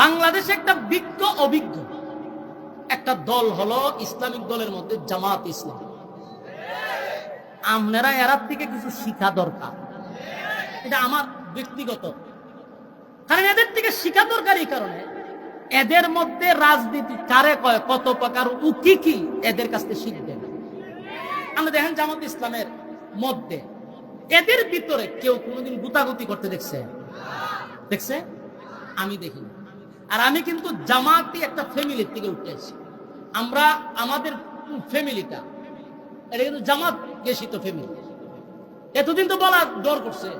বাংলাদেশে একটা বিজ্ঞ অভিজ্ঞ। একটা দল হলো ইসলামিক দলের মধ্যে জামাত ইসলাম। আপনারা এরার থেকে কিছু শিখা দরকার। এটা আমার ব্যক্তিগত। কারণ এদের থেকে শিখা দরকার এই কারণে, এদের মধ্যে রাজনীতি কারে কয়, কত প্রকার ও কি কি এদের কাছ থেকে শিখবেন। আমরা দেখেন জামাত ইসলামের মধ্যে, এদের ভিতরে কেউ কোনোদিন গুতাগুতি করতে দেখছে? দেখছে? আমি দেখি আর আমি কিন্তু জামাতি একটা ফ্যামিলির থেকে উঠে এসেছি। আমরা, আমাদের ফ্যামিলিটা এটা কিন্তু জামাত গেছিত ফ্যামিলি এতদিন তো বলা ডর করছে।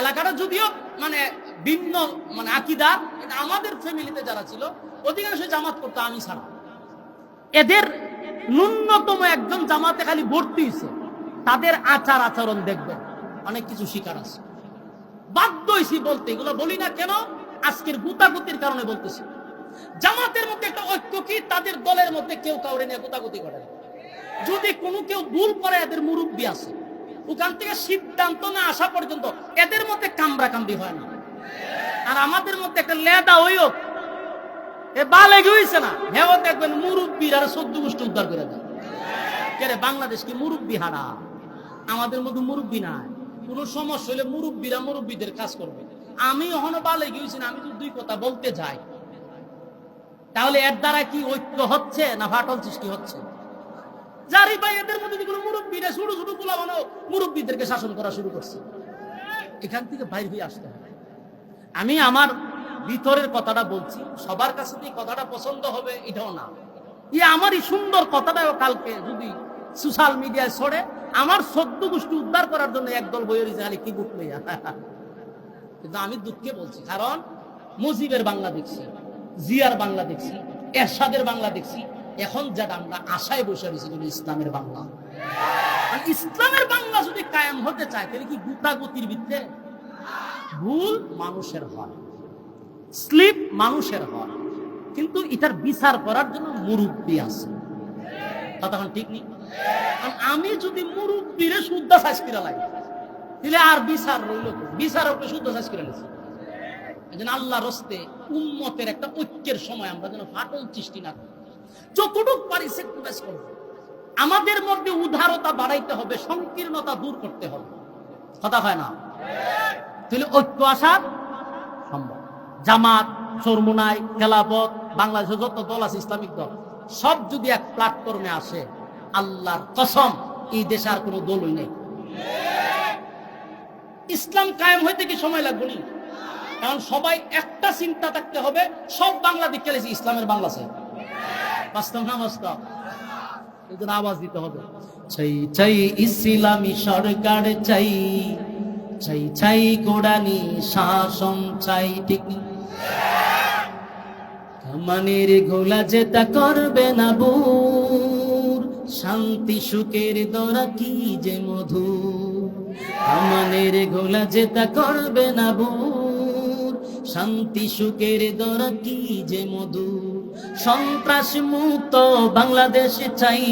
এলাকাটা যদিও মানে ভিন্ন মানে আকিদা এটা আমাদের ফ্যামিলিতে যারা ছিল, অধিকাংশ জামাত করতো, আমি ছাড়া। এদের ন্যূনতম একজন জামাতে খালি ভর্তি হয়েছে। তাদের আচার আচরণ দেখবেন, অনেক কিছু শিকার আছে। বাধ্য হয়েছি বলতে, এগুলো বলি না কেন? আজকের গুতাগুতির কারণে বলতেছি। জামাতের মধ্যে একটা ঐক্য কি? তাদের দলের মধ্যে কেউ কাউরে নিয়ে গুতাগুতি করে। যদি কোনো কেউ ভুল করে, এদের মুরব্বী আছে। ওখান থেকে সিদ্ধান্ত না আসা পর্যন্ত এদের মধ্যে কামড়া কামড়ি হয় না। আর আমাদের মধ্যে একটা লেদা হইও, এ বালে গিয়েছে না। হেও দেখবেন মুরব্বীর আর সদ্য গোষ্ঠী উদ্ধার করে দেয়। কেরে বাংলাদেশ কি মুরব্বী হারা আমাদের মধ্যে মুরব্বী নাই। কোন সমস্যা হলে মুরব্বীরা মুরব্বীদের কাজ করবে। আমি এখনও বালে গিয়েছি আমি তো দুই কথা বলতে যাই, তাহলে এর দ্বারা কি ঐক্য হচ্ছে না ফাটল সৃষ্টি হচ্ছে? জারি ভাই, এদের মধ্যে যেগুলো মুরব্বীরা ছোট ছোটগুলা মানে মুরব্বীদেরকে শাসন করা শুরু করছে। এখান থেকে বাইর হয়ে আসতে হবে। আমি আমার ভিতরের কথাটা বলছি, সবার কাছে যে কথাটা পছন্দ হবে এটাও না। ই আমার এই সুন্দর কথাটাও কালকে যদি সোশ্যাল মিডিয়ায় ছড়ে, আমার সদ্য গোষ্ঠী উদ্ধার করার জন্য একদল বইয়ের জানি কি লইয়া। কিন্তু আমি দুঃখে বলছি, কারণ মুজিবের বাংলা দেখছি, জিয়ার বাংলা দেখছি, এরশাদের বাংলা দেখছি, এখন যেটা আমরা আশায় বসে রয়েছি কিন্তু ইসলামের বাংলা। আর ইসলামের বাংলা যদি কায়েম হতে চায়, তাহলে কি গুতাগুতির ভিত্তে ভুল মানুষের হয়, স্লিপ মানুষের হয়, কিন্তু এটার বিচার করার জন্য মুরব্বী আছে। ঠিক নেই আমি যদি মুরব্বীরে শুদ্ধ করে লাগে তাহলে আর বিচার রইল কই? বিচার ওকে শুদ্ধ সাজ করে লেছি যেন আল্লাহ রস্তে উম্মতের একটা ঐক্যের সময় আমরা যেন ফাটল সৃষ্টি না যতটুক পারি সেক্রিফাইস করব। আমাদের মধ্যে উদারতা বাড়াইতে হবে, সংকীর্ণতা দূর করতে হবে। কথা হয় না? তাহলে ঐক্য আসার সম্ভব। জামাত, চরমুনাই খেলাপথ বাংলাদেশের যত দল আছে, ইসলামিক দল, সব যদি এক প্ল্যাটফর্মে আসে, আল্লাহর কসম, এই দেশে আর কোনো দলই নেই। ইসলাম কায়েম হইতে কি সময় লাগবে নি? কারণ সবাই একটা চিন্তা থাকতে হবে, সব বাংলা দিক খেলেছি ইসলামের বাংলা চাই বাস্তব না আওয়াজ দিতে হবে। চাই চাই ইসলামী সরকার চাই চাই চাই গোড়ানি শাসন চাই, ঠিক? কামানের ঘোলা যেটা করবে না বুর, শান্তি সুখের দরা কি যে মধু কামানের ঘোলা যেটা করবে না বুর, শান্তি সুখের দরা কি যে মধু সন্ত্রাস মুক্ত বাংলাদেশ চাই,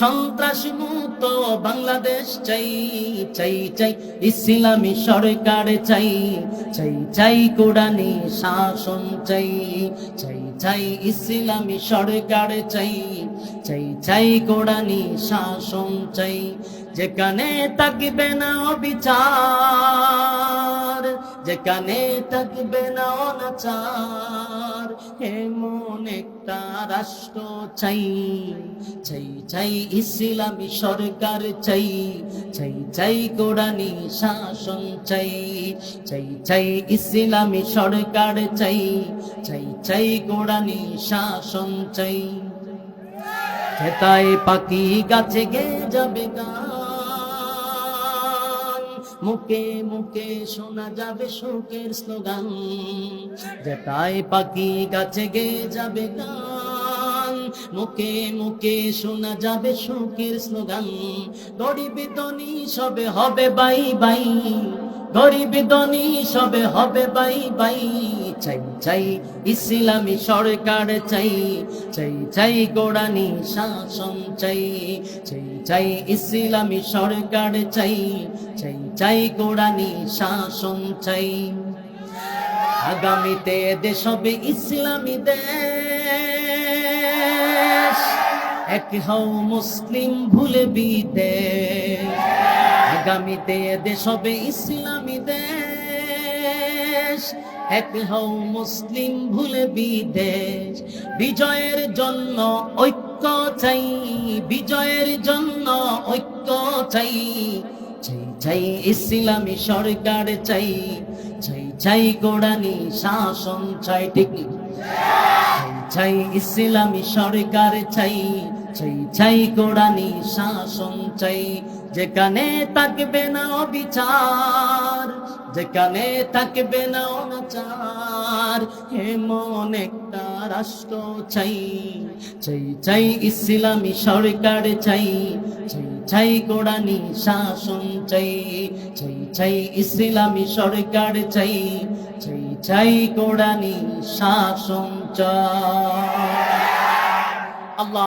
সন্ত্রাস মুক্ত বাংলাদেশ চাই চাই চাই ইসলামী সরকার চাই চাই চাই কোরআনি শাসন চাই চাই চাই ইসলামী সরকার চাই চাই চাই কোরআনি শাসন চাই। যেখানে থাকবে না বিচার যেখানে থাকবে না অনাচার এমন একটা রাষ্ট্র চাই চাই চাই ইসলামী সরকার চাই চাই চাই কোরআনি শাসন চাই চাই চাই ইসলামী সরকার চাই চাই চাই কোরআনি শাসন চাই। খেতায় পাখি গাছে গে যাবে গান মুখে মুখে শোনা যাবে শোকের স্লোগান। যেটাই পাখি গাছে গে যাবে গান। মুখে মুখে শোনা যাবে শোকের স্লোগান। গরিব ধনী সবে হবে বাই বাই। গরিব ধনী সবে হবে বাই বাই। চাই চাই ইসলামী সরকার চাই চাই চাই গোড়ানি শাসন চাই চাই চাই ইসলামী সরকার চাই চাই চাই গোড়ানি শাসন চাই। আগামীতে দেশ হবে ইসলামী দেশ। এক হও মুসলিম, ভুলে বিদেশ। আগামীতে দেশ হবে ইসলামী দেশ। এক হও মুসলিম ভুলে বিদেশ। বিজয়ের জন্য ঐক্য চাই, বিজয়ের জন্য ঐক্য চাই। চাই চাই ইসলামী সরকার চাই চাই চাই গোড়ানি শাসন চাই, ঠিক চাই ইসলামী সরকার চাই চাই চাই গোড়ানি শাসন চাই। যেখানে থাকবে না বিচার যেখানে থাকবে না অনাচার, এমন একটা রাষ্ট্র চাই চাই চাই ইসলামী সরকার চাই চাই চাই গোড়ানি শাসন চাই চাই চাই ইসলামী সরকার চাই চাই চাই গোড়ানি শাসন চাই। আল্লাহ